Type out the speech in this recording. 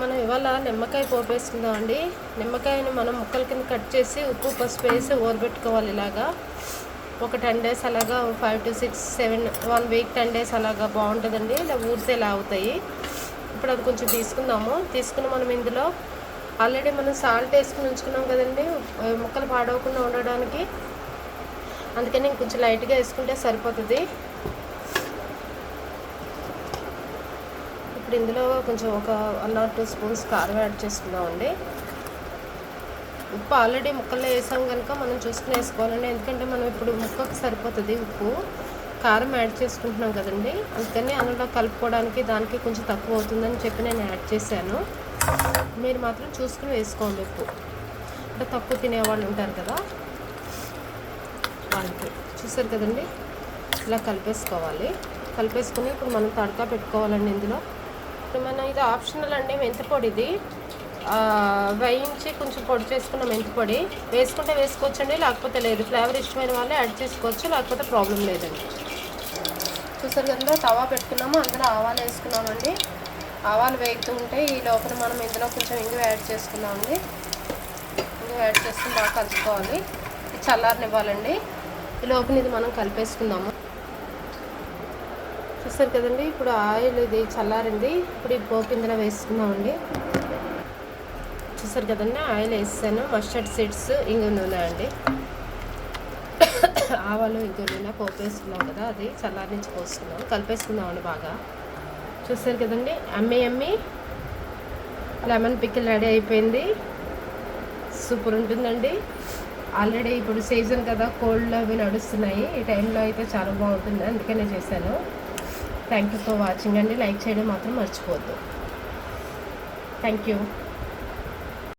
మనం ఇవాళ నిమ్మకాయ పోపేసుకుందాం అండి. నిమ్మకాయని మనం ముక్కల కింద కట్ చేసి ఉప్పు పసుపు వేసి ఊరబెట్టుకోవాలి ఇలాగా. ఒక టెన్ డేస్ అలాగా five to six seven one week ten days అలాగా బాగుంటుందండి. ఇలా ఊరితే ఇలా అవుతాయి. ఇప్పుడు అది కొంచెం తీసుకుందాము. తీసుకుని మనం ఇందులో ఆల్రెడీ మనం సాల్ట్ వేసుకుని ఉంచుకున్నాం కదండి. ముక్కలు పాడవకుండా ఉండడానికి. అందుకని కొంచెం లైట్గా వేసుకుంటే సరిపోతుంది. ఇప్పుడు ఇందులో కొంచెం ఒక వన్ ఆర్ టూ స్పూన్స్ కారం యాడ్ చేసుకుందామండి. ఉప్పు ఆల్రెడీ ముక్కల్లో వేసాం కనుక మనం చూసుకుని వేసుకోవాలండి. ఎందుకంటే మనం ఇప్పుడు ముక్కకు సరిపోతుంది ఉప్పు. కారం యాడ్ చేసుకుంటున్నాం కదండి. అందుకని అందులో కలుపుకోవడానికి దానికి కొంచెం తక్కువ అవుతుందని చెప్పి నేను యాడ్ చేశాను. మీరు మాత్రం చూసుకుని వేసుకోండి ఉప్పు. అంటే తక్కువ తినేవాళ్ళు ఉంటారు కదా వాళ్ళకి. చూసారు కదండి? ఇలా కలిపేసుకోవాలి. కలిపేసుకుని ఇప్పుడు మనం తడకా పెట్టుకోవాలండి ఇందులో. ఇప్పుడు మనం ఇది ఆప్షనల్ అండి మెంతిపొడి ఇది. వేయించి కొంచెం పొడి చేసుకున్న మెంతిపొడి వేసుకుంటే వేసుకోవచ్చండి లేకపోతే లేదు. ఫ్లేవర్ ఇష్టమైన వాళ్ళే యాడ్ చేసుకోవచ్చు లేకపోతే ప్రాబ్లం లేదండి. చూసారు కదా తవా పెట్టుకున్నాము అందులో ఆవాలు వేసుకున్నామండి. ఆవాలు వేగుతూ ఉంటే ఈ లోపల మనం ఇందులో కొంచెం ఇంగు యాడ్ చేసుకున్నామండి ఇంగు యాడ్ చేసుకుని బాగా కలుపుకోవాలి. ఇది చల్లారనివ్వాలండి. ఈ లోపల ఇది మనం కలిపేసుకుందాము. చూసారు కదండి ఇప్పుడు ఆయిల్ ఇది చల్లారింది ఇప్పుడు ఈ పోపు ఇందులో వేసుకుందామండి. చూసారు కదండి ఆయిల్ వేసాను మస్టర్డ్ సీడ్స్ ఇంగు నూనె అండి. ఆవాలు ఇంగు నూనె పోపు వేసుకున్నాం కదా అది చల్లారి నుంచి పోసుకున్నాం కలిపేసుకుందామండి బాగా. చూసారు కదండి అమ్మి అమ్మి లెమన్ పిక్కిల్ రెడీ అయిపోయింది. సూపర్ ఉంటుందండి. ఆల్రెడీ ఇప్పుడు సీజన్ కదా కోల్డ్ అవి నడుస్తున్నాయి ఈ టైంలో అయితే చాలా బాగుంటుంది అందుకనే చేశాను. థ్యాంక్ యూ ఫర్ వాచింగ్ అండి. లైక్ చేయడం మాత్రం మర్చిపోవద్దు. Thank you